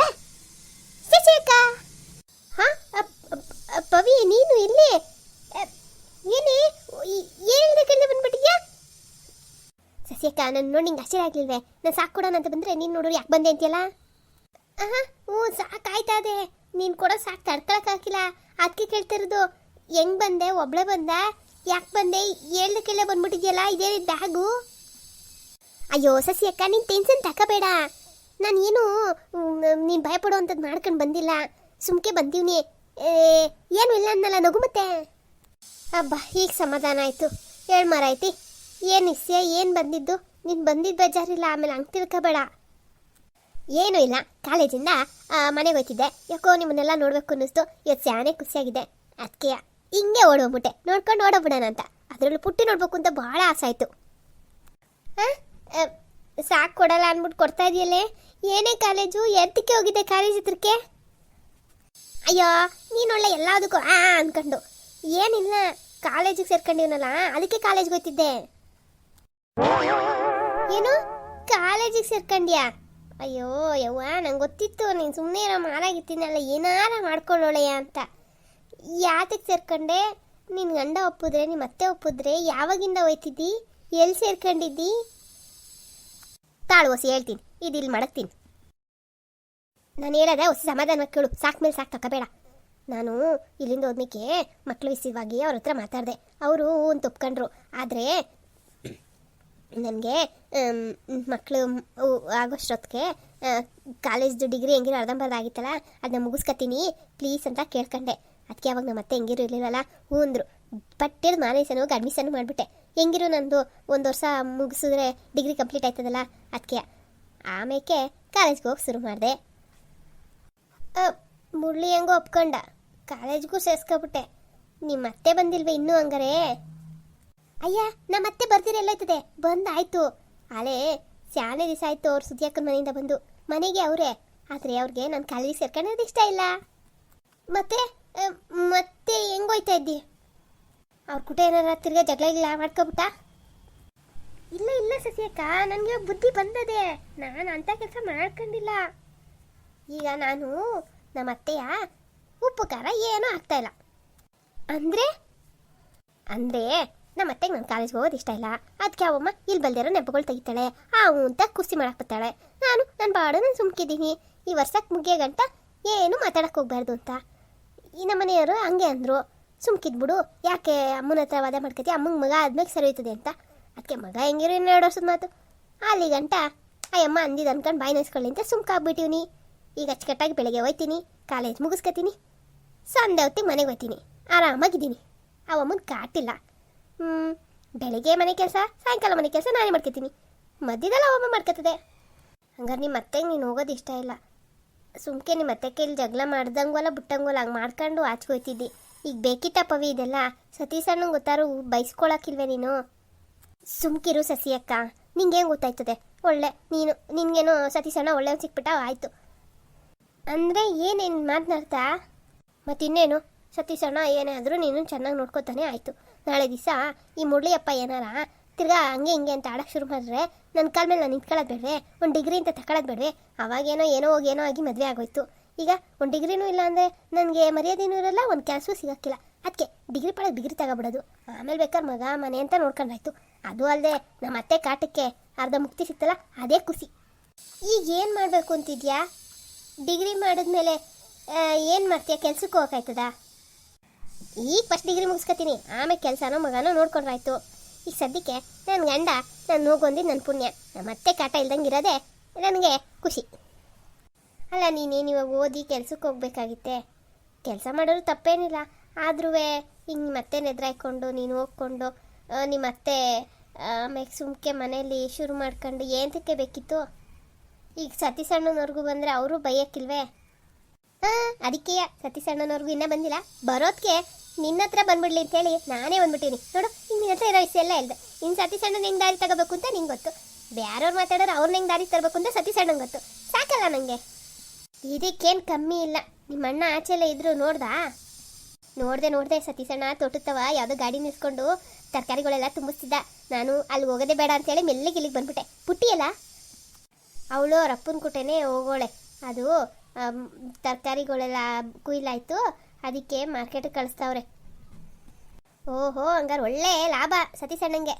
ಬಾ ಶಶಿಯಕ್ಕ ಹಾ ಪವಿ ನೀನು ಇಲ್ಲಿ. ಏನೇ ಕೆಳಗೆ ಬಂದ್ಬಿಟ್ಟಿದ್ಯಾ? ಸಸ್ಯಕ್ಕ ನಾನು ನೋಡಿ ನಿಂಗೆ ಆಶ್ಚರ್ಯ ಆಗ್ಲಿಲ್ವೇ? ನಾನು ಸಾಕು ಕೊಡೋಣ ಅಂತ ಬಂದರೆ ನೀನು ನೋಡೋರು ಯಾಕೆ ಬಂದೆ ಅಂತೀಯಲ್ಲ? ಆಹಾ ಹ್ಞೂ, ಸಾಕಾಯ್ತಾ ಅದೇ ನೀನು ಕೊಡೋ ಸಾಕು ತಡ್ಕೊಳಕ್ಕಾಗಿಲ್ಲ ಅದಕ್ಕೆ ಕೇಳ್ತಾ ಇರೋದು, ಹೆಂಗ್ ಬಂದೆ, ಒಬ್ಳೆ ಬಂದೆ? ಯಾಕೆ ಬಂದೆ ಹೇಳ್ದಕ್ಕೆಲ್ಲ ಬಂದ್ಬಿಟ್ಟಿದ್ಯಲ್ಲ, ಇದೇ ಬ್ಯಾಗು? ಅಯ್ಯೋ ಸಸಿ ಅಕ್ಕ ನೀನು ಟೆನ್ಷನ್ ತಗೋಬೇಡ ನಾನು ಏನು ನೀನು ಭಯಪಡೋ ಅಂಥದ್ದು ಮಾಡ್ಕೊಂಡು ಬಂದಿಲ್ಲ. ಸುಮ್ಕೆ ಬಂದೀವ್ನಿ. ಏನು ಇಲ್ಲ ಅನ್ನಲ್ಲ, ನಗು ಮತ್ತೆ. ಅಬ್ಬ, ಈಗ ಸಮಾಧಾನ ಆಯಿತು. ಹೇಳ್ ಮಾರಾಯ್ತಿ ಏನು ಇಸ್ಯ ಏನು ಬಂದಿದ್ದು? ನೀನು ಬಂದಿದ್ದು ಬೇಜಾರಿಲ್ಲ, ಆಮೇಲೆ ಹಂಗೆ ತಿಳ್ಕೊಬೇಡ. ಏನೂ ಇಲ್ಲ, ಕಾಲೇಜಿಂದ ಮನೆಗೆ ಹೋಯ್ತಿದ್ದೆ. ಯಾಕೋ ನಿಮ್ಮನ್ನೆಲ್ಲ ನೋಡಬೇಕು ಅನ್ನಿಸ್ತು. ಇವತ್ತು ಸ್ಯಾನೆ ಖುಷಿಯಾಗಿದೆ. ಅದಕ್ಕೆ ಹಿಂಗೆ ಓಡೋಗ್ಬಿಟ್ಟೆ. ನೋಡ್ಕೊಂಡು ಓಡೋಗ್ಬಿಡೋಣ ಅಂತ. ಅದರಲ್ಲೂ ಪುಟ್ಟಿ ನೋಡಬೇಕು ಅಂತ ಭಾಳ ಆಸೆ ಆಯಿತು. ಸಾಕು ಕೊಡಲ್ಲ ಅಂದ್ಬಿಟ್ಟು ಕೊಡ್ತಾ ಇದೆಯಲ್ಲೇ? ಏನೇ ಕಾಲೇಜು? ಎತ್ತಕ್ಕೆ ಹೋಗಿದ್ದೆ ಕಾಲೇಜ್ ಹತ್ರಕ್ಕೆ? ಅಯ್ಯೋ ನೀನೊಳ್ಳೆ ಎಲ್ಲದಕ್ಕೂ ಆ ಅನ್ಕೊಂಡು. ಏನಿಲ್ಲ, ಕಾಲೇಜಿಗೆ ಸೇರ್ಕೊಂಡಿವನಲ್ಲ, ಅದಕ್ಕೆ ಕಾಲೇಜ್ಗೆ ಹೋಗ್ತಿದ್ದೆ ಏನು? ಕಾಲೇಜಿಗೆ ಸೇರ್ಕೊಂಡ್ಯಾ? ಅಯ್ಯೋ, ಯವ್ವ, ನಂಗೆ ಗೊತ್ತಿತ್ತು, ನೀನು ಸುಮ್ಮನೆ ಇರೋ ಮಾರಾಗಿತ್ತೀನಲ್ಲ ಏನಾರ ಮಾಡ್ಕೊಳ್ಳೋಳೆಯ ಅಂತ. ಯಾತಕ್ಕೆ ಸೇರ್ಕೊಂಡೆ? ನಿನ್ನ ಗಂಡ ಒಪ್ಪಿದ್ರೆ ನಿಮ್ಮ ಅತ್ತೆ ಒಪ್ಪಿದ್ರೆ, ಯಾವಾಗಿಂದ ಹೋಯ್ತಿದ್ದಿ? ಎಲ್ಲಿ ಸೇರ್ಕೊಂಡಿದ್ದಿ? ತಾಳು ಹೊಸಿ ಹೇಳ್ತೀನಿ. ಇದು ಇಲ್ಲಿ ಮಡಗ್ತೀನಿ. ನಾನು ಹೇಳದೆ ಹೊಸ ಸಮಾಧಾನ ಕೇಳು. ಸಾಕ್ ಮೇಲೆ ಸಾಕು ತಗೋಬೇಡ ನಾನು ಇಲ್ಲಿಂದ ಹೋದ್ಮಿಕೆ ಮಕ್ಕಳು ವಿಷಯವಾಗಿ ಅವ್ರ ಹತ್ರ ಮಾತಾಡಿದೆ. ಅವರು ಒಂದು ಒಪ್ಕೊಂಡ್ರು. ಆದರೆ ನನಗೆ ಮಕ್ಕಳು ಆಗೋಷ್ಟೊತ್ತಿಗೆ ಕಾಲೇಜ್ದು ಡಿಗ್ರಿ ಹೆಂಗಿರೋ ಅರ್ಧಂಬರ್ಧ ಆಗಿತ್ತಲ್ಲ ಅದನ್ನ ಮುಗಿಸ್ಕೊತೀನಿ. ಪ್ಲೀಸ್ ಅಂತ ಕೇಳ್ಕೊಂಡೆ. ಅದಕ್ಕೆ ಅವಾಗ ನಮ್ಮ ಅತ್ತೆ ಹೆಂಗಿರು ಹೂ ಅಂದರು. ಪಟ್ಟಿದ ಮಾನೇಸನು ಹೋಗಿ ಅಡ್ಮಿಷನ್ ಮಾಡಿಬಿಟ್ಟೆ. ಹೆಂಗಿರು ನಂದು ಒಂದು ವರ್ಷ ಮುಗಿಸಿದ್ರೆ ಡಿಗ್ರಿ ಕಂಪ್ಲೀಟ್ ಆಯ್ತದಲ್ಲ? ಅದಕ್ಕೆ ಆಮೇಲೆ ಕಾಲೇಜ್ಗೆ ಹೋಗಿ ಶುರು ಮಾಡಿದೆ. ಮುರಳಿ ಹೆಂಗೋ ಒಪ್ಕೊಂಡ. ಕಾಲೇಜ್ಗೂ ಸೇರ್ಸ್ಕೊಬಿಟ್ಟೆ. ನಿಮ್ಮ ಅತ್ತೆ ಬಂದಿಲ್ವೇ ಇನ್ನೂ ಹಂಗಾರೆ? ಅಯ್ಯ ನಮ್ಮ ಅತ್ತೆ ಆಯ್ತದೆ ಬಂದಾಯ್ತು ಅಲೇ ಶಾಲೆ ದಿವಸ ಆಯ್ತು ಅವ್ರ ಸುದ್ದಿಯಾಕನ ಮನೆಯಿಂದ ಬಂದು. ಮನೆಗೆ ಅವರೇ. ಆದರೆ ಅವ್ರಿಗೆ ನಾನು ಕಾಲೇಜಿಗೆ ಸೇರ್ಕೊಳ್ಳೋದು ಇಷ್ಟ ಇಲ್ಲ. ಮತ್ತೆ ಮತ್ತೆ ಹೆಂಗೋಯ್ತಾ ಇದ್ದಿ? ಅವ್ರ ಕುಟ ಏನಾರ ತಿರ್ಗ ಜಗಳ ಇಲ್ಲ ಮಾಡ್ಕೊಬಿಟ್ಟ? ಇಲ್ಲ ಇಲ್ಲ ಸಸಿಯಕ್ಕ, ನನಗೆ ಬುದ್ಧಿ ಬಂದದೆ. ನಾನು ಅಂಥ ಕೆಲಸ ಮಾಡ್ಕೊಂಡಿಲ್ಲ. ಈಗ ನಾನು ನಮ್ಮ ಅತ್ತೆಯ ಉಪ್ಪು, ಖಾರ ಏನೂ ಆಗ್ತಾ ಇಲ್ಲ. ಅಂದರೆ? ಅಂದರೆ ನಮ್ಮ ಅತ್ತೆಗೆ ನನ್ನ ಕಾಲೇಜ್ ಹೋಗೋದು ಇಷ್ಟ ಇಲ್ಲ. ಅದಕ್ಕೆ ಅವಮ್ಮ ಇಲ್ಲಿ ಬಲ್ದಿರೋ ನೆಪಗಳು ತೆಗಿತಾಳೆ. ಅವು ಅಂತ ಕುಸಿ ಮಾಡಕ್ಕೆ ಬರ್ತಾಳೆ. ನಾನು ನನ್ನ ಬಾಡು ನಾನು ಸುಮ್ಕಿದ್ದೀನಿ. ಈ ವರ್ಷಕ್ಕೆ ಮುಗಿಯೋ ಗಂಟ ಏನು ಮಾತಾಡಕ್ಕೆ ಹೋಗ್ಬಾರ್ದು ಅಂತ. ಈ ನಮ್ಮ ಮನೆಯವರು ಹಂಗೆ ಅಂದರು. ಸುಮ್ಕಿದ್ಬಿಡು. ಯಾಕೆ ಅಮ್ಮನ ಹತ್ರ ವಾದ ಮಾಡ್ಕೊತಿ? ಅಮ್ಮಂಗೆ ಮಗ ಆದ್ಮೇಲೆ ಸರಿ ಹೋಯ್ತದೆ ಅಂತ. ಅದಕ್ಕೆ ಮಗ ಹೆಂಗಿರು ಇನ್ನು ಎರಡು ವರ್ಷದ ಮಾತು. ಅಲ್ಲಿ ಗಂಟ ಅಯ್ಯಮ್ಮ ಅಂದಿದ್ದು ಅನ್ಕೊಂಡು ಬಾಯಿ ನೆನೆಸ್ಕೊಳ್ಳಿ ಅಂತ ಸುಮ್ಕಾಗ್ಬಿಟ್ಟಿವ್ನಿ ಈಗ ಅಚ್ಚುಕಟ್ಟಾಗಿ ಬೆಳಗ್ಗೆ ಹೋಯ್ತೀನಿ, ಕಾಲೇಜ್ ಮುಗಿಸ್ಕೊತೀನಿ, ಸಂಡೆ ಹೊತ್ತಿಗೆ ಮನೆಗೆ ಹೋಗ್ತೀನಿ ಆರಾಮಾಗಿದ್ದೀನಿ. ಅವಮ್ಮನ ಕಾಟಿಲ್ಲ ಹ್ಞೂ ಬೆಳಗ್ಗೆ ಮನೆ ಕೆಲಸ, ಸಾಯಂಕಾಲ ಮನೆ ಕೆಲಸ ನಾನೇ ಮಾಡ್ಕೊತೀನಿ. ಮಧ್ಯದಲ್ಲಿ ಅವಮ್ಮ ಮಾಡ್ಕೊತದೆ. ಹಂಗಾರೆ ನಿಮ್ಮ ಅತ್ತೆಗೆ ನೀನು ಹೋಗೋದು ಇಷ್ಟ ಇಲ್ಲ. ಸುಮ್ಕೆ ನಿಮ್ಮ ಅತ್ತೆ ಕೈಲಿ ಜಗಳ ಮಾಡ್ದಂಗೋಲ್ಲ ಬಿಟ್ಟಂಗೋಲ್ಲ ಹಂಗೆ ಮಾಡ್ಕೊಂಡು ಆಚೆಗೆ ಹೋಯ್ತಿದ್ದಿ. ಈಗ ಬೇಕಿತ್ತ ಪವಿ ಇದೆಲ್ಲ. ಸತೀಶ್ ಅಣ್ಣಂಗೆ ಗೊತ್ತಾರು ಬೈಸ್ಕೊಳಕ್ಕಿಲ್ವೇ ನೀನು? ಸುಮ್ಕಿರು ಸಸಿಯಕ್ಕ. ನಿಂಗೆ ಗೊತ್ತಾಯ್ತದೆ? ಒಳ್ಳೆ, ನೀನು, ನಿನ್ಗೇನು ಸತೀಶಣ್ಣ ಒಳ್ಳೆ ಸಿಕ್ಬಿಟ್ಟ ಆಯಿತು. ಅಂದರೆ ಏನೇನು ಮಾತನಾಡ್ತಾ ಮತ್ತಿನ್ನೇನು? ಸತೀಶಣ್ಣ ಏನೇ ಆದರೂ ನೀನು ಚೆನ್ನಾಗಿ ನೋಡ್ಕೋತಾನೆ ಆಯಿತು. ನಾಳೆ ದಿವಸ ಈ ಮುರಳಿಯಪ್ಪ ಏನಾರ ತಿರ್ಗಾ ಹಂಗೆ ಹಿಂಗೆ ಅಂತ ಆಡೋಕ್ಕೆ ಶುರು ಮಾಡಿದ್ರೆ ನನ್ನ ಕಾಲ ಮೇಲೆ ನಾನು ನಿಂತ್ಕೊಳ್ಳೋದು ಬೇಡ್ವೆ? ಒಂದು ಡಿಗ್ರಿ ಅಂತ ತಗೊಳ್ಳೋದು ಬೇಡ್ವೆ? ಅವಾಗೇನೋ ಏನೋ ಹೋಗಿ ಏನೋ ಆಗಿ ಮದುವೆ ಆಗೋಯ್ತು. ಈಗ ಒಂದು ಡಿಗ್ರಿನೂ ಇಲ್ಲ ಅಂದರೆ ನನಗೆ ಮರ್ಯಾದೆನೂ ಇರಲ್ಲ, ಒಂದು ಕೆಲಸವೂ ಸಿಗೋಕ್ಕಿಲ್ಲ. ಅದಕ್ಕೆ ಡಿಗ್ರಿ ಪಡೆದು ಡಿಗ್ರಿ ತಗೊಬಿಡೋದು. ಆಮೇಲೆ ಬೇಕಾದ್ರೆ ಮಗ, ಮನೆ ಅಂತ ನೋಡ್ಕೊಂಡಾಯ್ತು ಅದು ಅಲ್ಲದೆ ನಮ್ಮ ಅತ್ತೆ ಕಾಟಕ್ಕೆ ಅರ್ಧ ಮುಕ್ತಿ ಸಿಕ್ತಲ್ಲ, ಅದೇ ಖುಷಿ. ಈಗ ಏನು ಮಾಡಬೇಕು ಅಂತಿದ್ಯಾ? ಡಿಗ್ರಿ ಮಾಡಿದ್ಮೇಲೆ ಏನು ಮಾಡ್ತೀಯಾ? ಕೆಲ್ಸಕ್ಕೆ ಹೋಗಕ್ಕಾಯ್ತದ ಈಗ ಫಸ್ಟ್ ಡಿಗ್ರಿ ಮುಗಿಸ್ಕೊತೀನಿ. ಆಮೇಲೆ ಕೆಲಸನೋ ಮಗನೋ ನೋಡ್ಕೊಂಡ್ರಾಯ್ತು. ಈಗ ಸದ್ಯಕ್ಕೆ ನನ್ನ ಗಂಡ, ನಾನು ಹೋಗೊಂದಿದ್ದು ನನ್ನ ಪುಣ್ಯ. ನಮ್ಮ ಅತ್ತೆ ಕಾಟ ಇಲ್ದಂಗೆ ಇರೋದೇ ನನಗೆ ಖುಷಿ. ಅಲ್ಲ ನೀನೇನು ಇವಾಗ ಓದಿ ಕೆಲ್ಸಕ್ಕೆ ಹೋಗ್ಬೇಕಾಗಿತ್ತೆ? ಕೆಲಸ ಮಾಡೋರು ತಪ್ಪೇನಿಲ್ಲ. ಆದ್ರೂ ಹಿಂಗೆ ಮತ್ತೆ ನೆದ್ರಾಯ್ಕೊಂಡು, ನೀನು ಹೋಗ್ಕೊಂಡು ನಿಮ್ಮ ಅತ್ತೆ ಆಮೇಲೆ ಸುಮ್ಕೆ ಮನೆಯಲ್ಲಿ ಶುರು ಮಾಡ್ಕೊಂಡು ಏನಕ್ಕೆ ಬೇಕಿತ್ತು? ಈಗ ಸತೀಶ್ ಅಣ್ಣನವ್ರಿಗೂ ಬಂದರೆ ಅವರು ಬೈಯಕ್ಕಿಲ್ವೇ? ಹಾಂ ಅದಕ್ಕೆಯ ಸತೀಶ್ ಅಣ್ಣನವ್ರಿಗೂ ಇನ್ನೂ ಬಂದಿಲ್ಲ. ಬರೋದಕ್ಕೆ ನಿನ್ನ ಹತ್ರ ಬಂದ್ಬಿಡ್ಲಿ ಅಂತೇಳಿ ನಾನೇ ಬಂದ್ಬಿಟ್ಟಿನಿ. ನೋಡು ಈಗ ನಿನ್ನ ಹತ್ರ ಇರೋ ವಿಷಯ ಎಲ್ಲ ಹೇಳ್ದೆ. ಇನ್ನು ಸತೀಶ್ ಅಣ್ಣನ ಹೆಂಗೆ ದಾರಿ ತಗೋಬೇಕು ಅಂತ ನಿಂಗೆ ಗೊತ್ತು. ಬೇರೆಯವ್ರು ಮಾತಾಡೋರು ಅವ್ರನ್ನ ಹೆಂಗೆ ದಾರಿ ತರಬೇಕು ಅಂತ ಸತೀಶ್ ಅಣ್ಣಂಗೆ ಗೊತ್ತು. ಸಾಕಲ್ಲ ನನಗೆ ಇದಕ್ಕೇನು ಕಮ್ಮಿ ಇಲ್ಲ. ನಿಮ್ಮ ಅಣ್ಣ ಆಚೆಲ್ಲ ಇದ್ರು ನೋಡ್ದಾ? ನೋಡ್ದೆ ನೋಡ್ದೆ ಸತೀಶಣ್ಣ ತೊಟ್ಟುತ್ತವ, ಯಾವುದೋ ಗಾಡಿ ನಿಲ್ಸ್ಕೊಂಡು ತರಕಾರಿಗಳೆಲ್ಲ ತುಂಬಿಸ್ತಿದ್ದ. ನಾನು ಅಲ್ಲಿ ಹೋಗೋದೇ ಬೇಡ ಅಂತೇಳಿ ಮೆಲ್ಲಿಗೆ ಇಲ್ಲಿಗೆ ಬಂದ್ಬಿಟ್ಟೆ. ಪುಟ್ಟಿಯಲ್ಲ ಅವಳು ಅವ್ರ ಅಪ್ಪನ ಕುಟೇನೆ ಹೋಗೋಳೆ. ಅದು ತರಕಾರಿಗಳೆಲ್ಲ ಕುಯ್ಲಾಯ್ತು. ಅದಕ್ಕೆ ಮಾರ್ಕೆಟಿಗೆ ಕಳಿಸ್ತಾವ್ರೆ. ಓಹೋ, ಹಂಗಾರೆ ಒಳ್ಳೆ ಲಾಭ ಸತೀಶಣ್ಣಂಗೆ.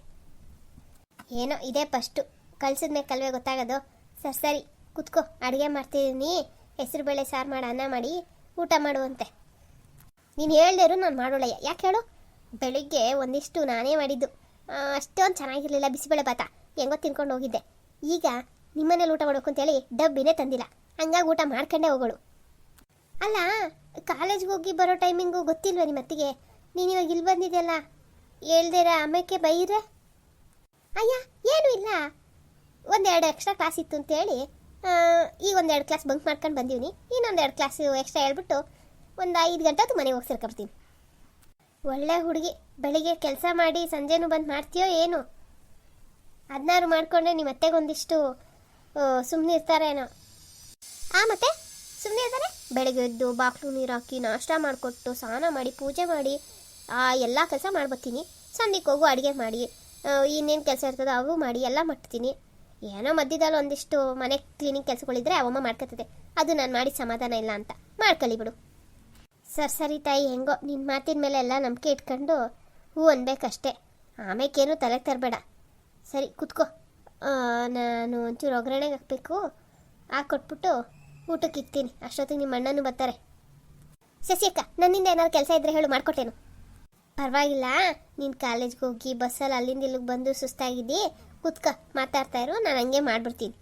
ಏನೋ ಇದೇ ಫಸ್ಟು. ಕಳ್ಸಿದ್ಮೇಲೆ ಕಲ್ವೇ ಗೊತ್ತಾಗೋದು. ಸರಿ ಸರಿ, ಕುತ್ಕೋ. ಅಡುಗೆ ಮಾಡ್ತಿದ್ದೀನಿ ಹೆಸರು ಬೇಳೆ ಸಾರು ಮಾಡಿ, ಅನ್ನ ಮಾಡಿ, ಊಟ ಮಾಡುವಂತೆ. ನೀನು ಹೇಳ್ದೇರು ನಾನು ಮಾಡೋಳಯ್ಯ. ಯಾಕೆ ಹೇಳು? ಬೆಳಿಗ್ಗೆ ಒಂದಿಷ್ಟು ನಾನೇ ಮಾಡಿದ್ದು. ಅಷ್ಟೊಂದು ಚೆನ್ನಾಗಿರಲಿಲ್ಲ ಬಿಸಿಬೇಳೆ ಭಾತ ಹೆಂಗೋ ತಿನ್ಕೊಂಡು ಹೋಗಿದ್ದೆ. ಈಗ ನಿಮ್ಮನೇಲಿ ಊಟ ಮಾಡೋಕು ಅಂತೇಳಿ ಡಬ್ಬಿನೇ ತಂದಿಲ್ಲ. ಹಂಗಾಗಿ ಊಟ ಮಾಡ್ಕೊಂಡೇ ಹೋಗೋಳು. ಅಲ್ಲ, ಕಾಲೇಜ್ಗೆ ಹೋಗಿ ಬರೋ ಟೈಮಿಂಗು ಗೊತ್ತಿಲ್ವ ನಿಮ್ಮ ಅತ್ತಿಗೆ? ನೀನು ಇವಾಗ ಇಲ್ಲಿ ಬಂದಿದ್ದೆಲ್ಲ ಹೇಳ್ದಿರ ಅಮ್ಮಕ್ಕೆ ಬೈರೆ ಅಯ್ಯ, ಏನೂ ಇಲ್ಲ. ಒಂದೆರಡು ಎಕ್ಸ್ಟ್ರಾ ಕ್ಲಾಸ್ ಇತ್ತು ಅಂತೇಳಿ ಈಗ ಒಂದೆರಡು ಕ್ಲಾಸ್ ಬಂಕ್ ಮಾಡ್ಕೊಂಡು ಬಂದೀನಿ ಇನ್ನೊಂದೆರಡು ಕ್ಲಾಸ್ ಎಕ್ಸ್ಟ್ರಾ ಹೇಳ್ಬಿಟ್ಟು ಒಂದು ಐದು ಗಂಟೆ ಹೊತ್ತು ಮನೆಗೆ ಹೋಗಿ ಸೇರ್ಕೊಡ್ತೀನಿ ಒಳ್ಳೆ ಹುಡುಗಿ, ಬೆಳಿಗ್ಗೆ ಕೆಲಸ ಮಾಡಿ ಸಂಜೆನೂ ಬಂದು ಮಾಡ್ತೀಯೋ ಏನು? ಹದಿನಾರು ಮಾಡಿಕೊಂಡ್ರೆ ನಿಮ್ಮ ಅತ್ತೆಗೊಂದಿಷ್ಟು ಸುಮ್ಮನೆ ಇರ್ತಾರೇನೋ? ಆ, ಮತ್ತೆ? ಸುಮ್ಮನೆ ಇರ್ತಾರೆ ಬೆಳಗ್ಗೆ ಎದ್ದು ಬಾಕ್ಲು ನೀರು ಹಾಕಿ ನಾಷ್ಟ ಮಾಡಿಕೊಟ್ಟು ಸ್ನಾನ ಮಾಡಿ, ಪೂಜೆ ಮಾಡಿ, ಆ, ಎಲ್ಲ ಕೆಲಸ ಮಾಡ್ಬತ್ತೀನಿ. ಸಂಧಿಗೆ ಹೋಗು, ಅಡುಗೆ ಮಾಡಿ ಇನ್ನೇನು ಕೆಲಸ ಇರ್ತದೋ ಅವು ಮಾಡಿ, ಎಲ್ಲ ಮಾಡ್ತೀನಿ. ಏನೋ ಮಧ್ಯದಲ್ಲಿ ಒಂದಿಷ್ಟು ಮನೆ ಕ್ಲೀನಿಂಗ್ ಕೆಲಸಗಳಿದ್ರೆ ಅವಮ್ಮ ಮಾಡ್ಕೊತದೆ. ಅದು ನಾನು ಮಾಡಿ ಸಮಾಧಾನ ಇಲ್ಲ ಅಂತ. ಮಾಡ್ಕೊಳ್ಳಿ ಬಿಡು. ಸರ್, ಸರಿ ತಾಯಿ, ಹೆಂಗೋ ನಿನ್ನ ಮಾತಿನ ಮೇಲೆ ಎಲ್ಲ ನಂಬಿಕೆ ಇಟ್ಕೊಂಡು ಹೂ ಅನ್ಬೇಕಷ್ಟೇ. ಆಮೇಕೇನು ತಲೆಗೆ ತರಬೇಡ. ಸರಿ, ಕುತ್ಕೋ. ನಾನು ಒಂಚೂರು ಒಗ್ಗರಣೆಗೆ ಹಾಕಬೇಕು. ಕೊಟ್ಬಿಟ್ಟು ಊಟಕ್ಕೆ ಇಕ್ತೀನಿ ಅಷ್ಟೊತ್ತಿಗೆ ನಿಮ್ಮ ಅಣ್ಣನೂ ಬರ್ತಾರೆ. ಸಸಿಯಕ್ಕ ನನ್ನಿಂದ ಏನಾದ್ರು ಕೆಲಸ ಇದ್ರೆ ಹೇಳು, ಮಾಡ್ಕೊಟ್ಟೇನು. ಪರವಾಗಿಲ್ಲ. ನೀನು ಕಾಲೇಜ್ಗೆ ಹೋಗಿ ಬಸ್ಸಲ್ಲಿ ಅಲ್ಲಿಂದ ಇಲ್ಲಿಗೆ ಬಂದು ಸುಸ್ತಾಗಿದ್ದಿ. ಕುತ್ಕ ಮಾತಾಡ್ತಾ ಇರು, ನಾನು ಹಂಗೆ ಮಾಡ್ಬಿಡ್ತೀನಿ.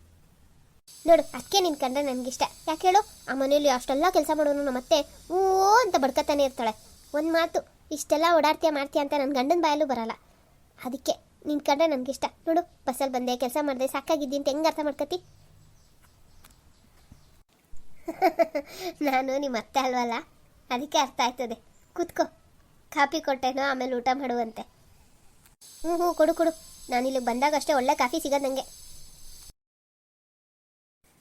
ನೋಡು ಅದಕ್ಕೆ ನಿನ್ನ ಕಂಡ್ರೆ ನನಗಿಷ್ಟ. ಯಾಕೆ ಹೇಳು? ಆ ಮನೇಲಿ ಅಷ್ಟೆಲ್ಲ ಕೆಲಸ ಮಾಡೋನು ನಮ್ಮತ್ತೆ ಓ ಅಂತ ಬಡ್ಕತಾನೆ ಇರ್ತಾಳೆ. ಒಂದು ಮಾತು, ಇಷ್ಟೆಲ್ಲ ಓಡಾಡ್ತೀಯ ಮಾಡ್ತೀಯ ಅಂತ ನನ್ನ ಗಂಡನ ಬಾಯಲ್ಲೂ ಬರಲ್ಲ. ಅದಕ್ಕೆ ನಿನ್ನ ಕಂಡ್ರೆ ನನಗಿಷ್ಟ. ನೋಡು ಬಸ್ಸಲ್ಲಿ ಬಂದೆ, ಕೆಲಸ ಮಾಡಿದೆ, ಸಾಕಾಗಿದ್ದೀನಿ ಅಂತ ಹೆಂಗೆ ಅರ್ಥ ಮಾಡ್ಕತಿ? ನಾನು ನಿಮ್ಮ ಅತ್ತೆ ಅಲ್ವಲ್ಲ? ಅದಕ್ಕೆ ಅರ್ಥ ಆಯ್ತದೆ. ಕೂತ್ಕೋ. ಕಾಫಿ ಕೊಟ್ಟೆನೋ, ಆಮೇಲೆ ಊಟ ಮಾಡುವಂತೆ. ಹ್ಞೂ ಹ್ಞೂ ಕೊಡು ಕೊಡು. ನಾನು ಇಲ್ಲಿಗೆ ಬಂದಾಗ ಅಷ್ಟೇ ಒಳ್ಳೆ ಕಾಫಿ ಸಿಗೋದು ನನಗೆ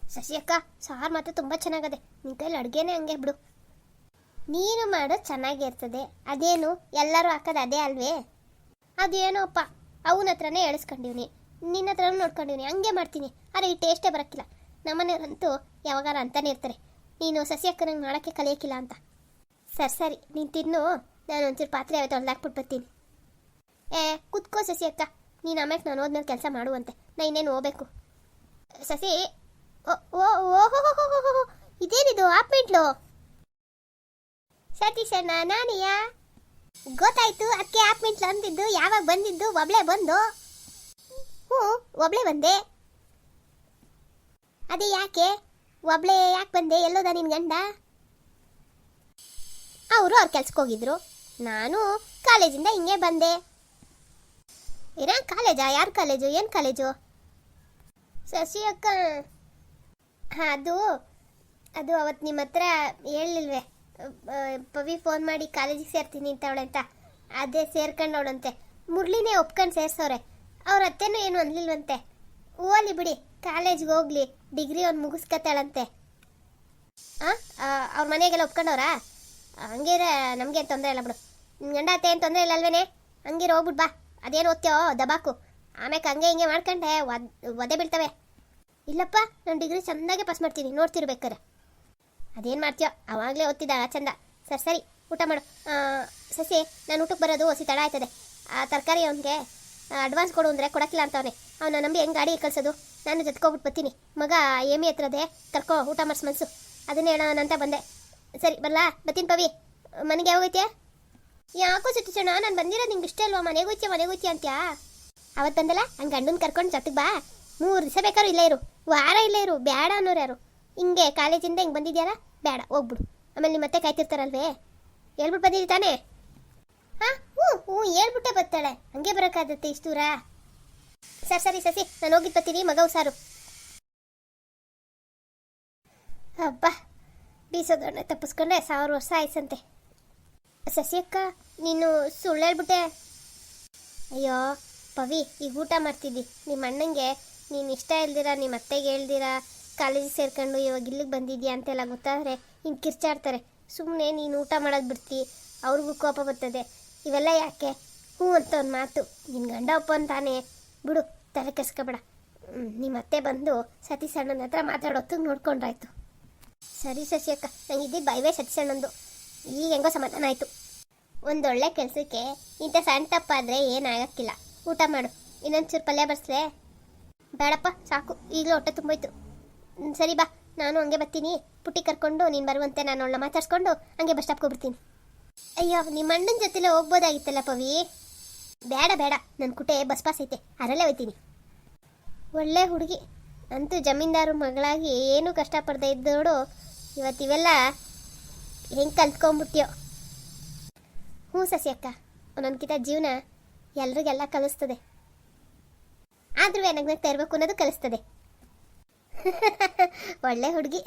ಸಸಿಯಕ್ಕ ಸಾರು ಮಾತ್ರ ತುಂಬ ಚೆನ್ನಾಗದೆ. ನಿನ್ನ ಕೈಲಿ ಅಡುಗೆನೇ ಹಂಗೆ, ಬಿಡು. ನೀನು ಮಾಡೋದು ಚೆನ್ನಾಗಿರ್ತದೆ ಅದೇನು? ಎಲ್ಲರೂ ಹಾಕೋದು ಅದೇ ಅಲ್ವೇ? ಅದೇನೋಪ್ಪ ಅವನ ಹತ್ರನೇ ಎಳಿಸ್ಕೊಂಡಿವ್ನಿ. ನಿನ್ನ ಹತ್ರನೂ ನೋಡ್ಕೊಂಡಿವ್ನಿ. ಹಂಗೆ ಮಾಡ್ತೀನಿ. ಆದರೆ ಈ ಟೇಸ್ಟೇ ಬರೋಕ್ಕಿಲ್ಲ. ನಮ್ಮನೆಯವ್ರಂತೂ ಯಾವಾಗಾರ ಅಂತಾನೆ ಇರ್ತಾರೆ. ನೀನು ಸಸಿ ಅಕ್ಕನಿಗೆ ಮಾಡೋಕ್ಕೆ ಕಲಿಯೋಕ್ಕಿಲ್ಲ ಅಂತ. ಸರಿ ಸರಿ. ನೀನು ತಿನ್ನು. ನಾನು ಒಂಚೂರು ಪಾತ್ರೆ ಅವತ್ತು ಹೊಲ್ದಾಕ್ಬಿಟ್ಟು ಬರ್ತೀನಿ. ಏ, ಕುತ್ಕೋ ಸಸಿ ಅಕ್ಕ. ನೀನು ಆಮೇಲೆ ನಾನು ಹೋದ್ಮೇಲೆ ಕೆಲಸ ಮಾಡುವಂತೆ. ನಾ ಇನ್ನೇನು ಹೋಗ್ಬೇಕು ಸಸಿ, ಓ ಓ ಓಹೋ ಇದೇನಿದು ಆಪ್ಮೆಂಟ್ಲು ಸತೀಶಣ್ಣ ನಾನಿಯ? ಗೊತ್ತಾಯ್ತು, ಅಕ್ಕೆ ಆಪ್ಮೆಂಟ್ಲು ಅಂದಿದ್ದು, ಯಾವಾಗ ಬಂದಿದ್ದು, ಒಬ್ಳೆ ಬಂದು? ಹ್ಞೂ, ಒಬ್ಳೆ ಬಂದೆ. ಅದೇ ಯಾಕೆ? ಒಬ್ಳೆ ಯಾಕೆ ಬಂದೆ? ಎಲ್ಲೋದ ನಿನ್ ಗಂಡ? ಅವರು ಅವ್ರ ಕೆಲ್ಸಕ್ಕೆ ಹೋಗಿದ್ರು ನಾನು ಕಾಲೇಜಿಂದ ಹಿಂಗೆ ಬಂದೆ. ಏನ ಕಾಲೇಜಾ? ಯಾರ ಕಾಲೇಜು? ಏನು ಕಾಲೇಜು? ಸಸಿ ಅಕ್ಕ ಅದು ಅದು ಅವತ್ತು ನಿಮ್ಮ ಹತ್ರ ಹೇಳಿಲ್ವೇ ಪವಿ ಫೋನ್ ಮಾಡಿ ಕಾಲೇಜಿಗೆ ಸೇರ್ತೀನಿ ಅಂತವಳೆ ಅಂತ. ಅದೇ ಸೇರ್ಕೊಂಡವಳಂತೆ ಮುರಳಿನೇ ಒಪ್ಕೊಂಡು ಸೇರ್ಸವ್ರೆ. ಅವ್ರ ಅತ್ತೆನೂ ಏನು ಅನ್ಲಿಲ್ವಂತೆ. ಓಲಿ ಬಿಡಿ, ಕಾಲೇಜ್ಗೆ ಹೋಗ್ಲಿ. ಡಿಗ್ರಿ ಒಂದು ಮುಗಿಸ್ಕತ್ತಾಳಂತೆ ಅವ್ರ ಮನೆಗೆಲ್ಲ ಒಪ್ಕೊಂಡವ್ರಾ? ಹಂಗಿರ ನಮಗೆ ತೊಂದರೆ ಇಲ್ಲ ಬಿಡು. ನಿಮ್ಮ ಗಂಡ ಅತ್ತೆ ಏನು ತೊಂದರೆ ಇಲ್ಲ ಅಲ್ವೇನೆ? ಹಂಗಿರ ಹೋಗ್ಬಿಡು ಬಾ. ಅದೇನು ಓದ್ತೀಯೋ, ದಬಾಕು. ಆಮ್ಯಾಕೆ ಹಂಗೆ ಹಿಂಗೆ ಮಾಡ್ಕೊಂಡೆ ಒದ್ ಒದೆ ಬೀಳ್ತವೆ. ಇಲ್ಲಪ್ಪ, ನಾನು ಡಿಗ್ರಿ ಚೆಂದಾಗೆ ಪಾಸ್ ಮಾಡ್ತೀನಿ, ನೋಡ್ತಿರ್ಬೇಕಾರೆ. ಅದೇನು ಮಾಡ್ತೀಯೋ, ಅವಾಗಲೇ ಓದ್ತಿದ್ದ ಚಂದ. ಸರಿ ಸರಿ, ಊಟ ಮಾಡು. ಸಸಿ, ನಾನು ಊಟಕ್ಕೆ ಬರೋದು ಹೊಸಿ ತಡ ಆಯ್ತದೆ. ಆ ತರಕಾರಿ ಅವನಿಗೆ ಅಡ್ವಾನ್ಸ್ ಕೊಡು ಅಂದರೆ ಕೊಡೋಕ್ಕಿಲ್ಲ ಅಂತವನೆ. ಅವನ ನಂಬಿ ಹೆಂಗೆ ಗಾಡಿ ಕಳಿಸೋದು? ನಾನು ಜೊತ್ಕೊಬಿಟ್ಟು ಬರ್ತೀನಿ. ಮಗ ಏಮಿ ಹತ್ರದೆ ಕರ್ಕೊ, ಊಟ ಮಾಡಿಸ್ ಮನಸ್ಸು ಅದನ್ನೇ ಹೇಳೋಣ ಅಂತ ಬಂದೆ. ಸರಿ, ಬರಲಾ? ಬತ್ತೀನಿ ಪವಿ. ಮನೆಗೆ ಯಾವಾಗೈತೆ ಯಾಕೋ ಸತೀಶಣ್ಣ ನಾನು ಬಂದಿರೋದು ನಿಂಗೆ ಇಷ್ಟ ಅಲ್ವಾ? ಮನೆಗೆ ಹೋಯ್ತೀಯ, ಮನೆಗೆ ಹೋಗ್ತೀಯ ಅಂತ್ಯಾ? ಅವತ್ತು ಬಂದಲ್ಲ ನನ್ನ ಗಂಡನ ಕರ್ಕೊಂಡು ಜೊತೆಗೆ ಬಾ. ಮೂರು ದಿವಸ ಬೇಕಾದ್ರೂ ಇಲ್ಲೇ ಇರು. ವಾರ ಇಲ್ಲೇ ಇರು ಬೇಡ ಅನ್ನೋರು ಯಾರು? ಹಿಂಗೆ ಕಾಲೇಜಿಂದ ಹಿಂಗೆ ಬಂದಿದ್ಯಾರ ಬೇಡ ಹೋಗ್ಬಿಡು. ಆಮೇಲೆ ನಿಮ್ಮ ಮತ್ತೆ ಕಾಯ್ತಿರ್ತಾರಲ್ವೇ? ಹೇಳ್ಬಿಟ್ಟು ಬಂದಿದ್ದೀ ತಾನೇ? ಹಾಂ, ಹ್ಞೂ ಹ್ಞೂ, ಹೇಳ್ಬಿಟ್ಟೆ ಬರ್ತಾಳೆ. ಹಂಗೆ ಬರೋಕ್ಕಾಗತ್ತೆ ಇಷ್ಟು ದೂರ. ಸರ್, ಸರಿ, ಸಸಿ, ನಾನು ಹೋಗಿದ್ದು ಬರ್ತೀನಿ, ಮಗ ಸಾರು ಹಬ್ಬ ಬೀಸೋದಣ್ಣ ತಪ್ಪಿಸ್ಕೊಂಡೆ ಸಾವಿರ ವರ್ಷ ಆಯ್ಸಂತೆ ಸಸಿ ಅಕ್ಕ ನೀನು ಸುಳ್ಳು ಹೇಳ್ಬಿಟ್ಟೆ. ಅಯ್ಯೋ, ಪವಿ, ಈಗ ಊಟ ಮಾಡ್ತಿದ್ದಿ. ನಿಮ್ಮ ಅಣ್ಣಂಗೆ, ನೀನು ಇಷ್ಟ ಇಲ್ದಿರ ನಿಮ್ಮ ಅತ್ತೆಗೆ ಹೇಳ್ದಿರ, ಕಾಲೇಜಿಗೆ ಸೇರ್ಕೊಂಡು ಇವಾಗ ಇಲ್ಲಿಗೆ ಬಂದಿದ್ಯಾ ಅಂತೆಲ್ಲ ಗೊತ್ತಾದರೆ ಇನ್ನು ಕಿರ್ಚಾಡ್ತಾರೆ. ಸುಮ್ಮನೆ ನೀನು ಊಟ ಮಾಡೋದು ಬಿಡ್ತಿ, ಅವ್ರಿಗೂ ಕೋಪ ಬರ್ತದೆ. ಇವೆಲ್ಲ ಯಾಕೆ? ಹ್ಞೂ ಅಂತ ಒಂದು ಮಾತು. ನಿನ್ನ ಗಂಡ ಒಪ್ಪ ಅಂತಾನೆ. ಬಿಡು, ತಲೆ ಕೆಸ್ಕೊಬೇಡ. ನಿಮ್ಮ ಅತ್ತೆ ಬಂದು ಸತೀಶ್ ಅಣ್ಣನ ಹತ್ರ ಮಾತಾಡೋತ್ತಿಗೆ ನೋಡ್ಕೊಂಡ್ರಾಯ್ತು. ಸರಿ ಸಸ್ಯಕ್ಕ ಅಕ್ಕ ನಂಗೆ ಇದ್ದಿದ್ದು ಬೈವೇ ಅಣ್ಣಂದು. ಈಗ ಹೆಂಗೋ ಸಮಾಧಾನ ಆಯಿತು. ಒಂದೊಳ್ಳೆ ಕೆಲಸಕ್ಕೆ ಇಂಥ ಸಣ್ಣ ತಪ್ಪಾದರೆ ಏನಾಗಕ್ಕಿಲ್ಲ. ಊಟ ಮಾಡು. ಇನ್ನೊಂದು ಚೂರು ಪಲ್ಯ ಬರ್ಸ್ಲೆ ಬೇಡಪ್ಪ, ಸಾಕು. ಈಗಲೂ ಹೊಟ್ಟೆ ತುಂಬೋಯ್ತು. ಸರಿ ಬಾ. ನಾನು ಹಂಗೆ ಬರ್ತೀನಿ. ಪುಟ್ಟಿ ಕರ್ಕೊಂಡು, ನೀನು ಬರುವಂತೆ ನಾನು ಒಳ್ಳೆ ಮಾತಾಡ್ಸ್ಕೊಂಡು ಹಂಗೆ ಬಸ್ ಸ್ಟಾಪ್ಗೆ ಹೋಗ್ಬಿಡ್ತೀನಿ. ಅಯ್ಯೋ, ನಿಮ್ಮ ಅಣ್ಣನ ಜೊತೆಲೆ ಹೋಗ್ಬೋದಾಗಿತ್ತಲ್ಲ ಪವಿ? ಬೇಡ ಬೇಡ. ನನ್ನ ಕುಟೆ ಬಸ್ ಪಾಸ್ ಐತೆ. ಅದರಲ್ಲೇ ಹೋಯ್ತೀನಿ. ಒಳ್ಳೆ ಹುಡುಗಿ. ಅಂತೂ ಜಮೀನ್ದಾರು ಮಗಳಾಗಿ ಏನೂ ಕಷ್ಟಪಡದೆ ಇದ್ದೋಡು ಇವತ್ತು ಇವೆಲ್ಲ ಹೆಂಗೆ ಕಲ್ತ್ಕೊಂಡ್ಬಿಟ್ಯೋ. ಹ್ಞೂ ಸಸಿ ಅಕ್ಕ. ಒಂದೊಂದ್ಕಿತ ಜೀವನ ಎಲ್ರಿಗೆಲ್ಲ ಕಲಿಸ್ತದೆ. ಆದ್ರೂ ನಗ್ನಗ್ತಾ ಇರಬೇಕು ಅನ್ನೋದು ಕಲಿಸ್ತದೆ. ಒಳ್ಳೆ ಹುಡುಗಿ.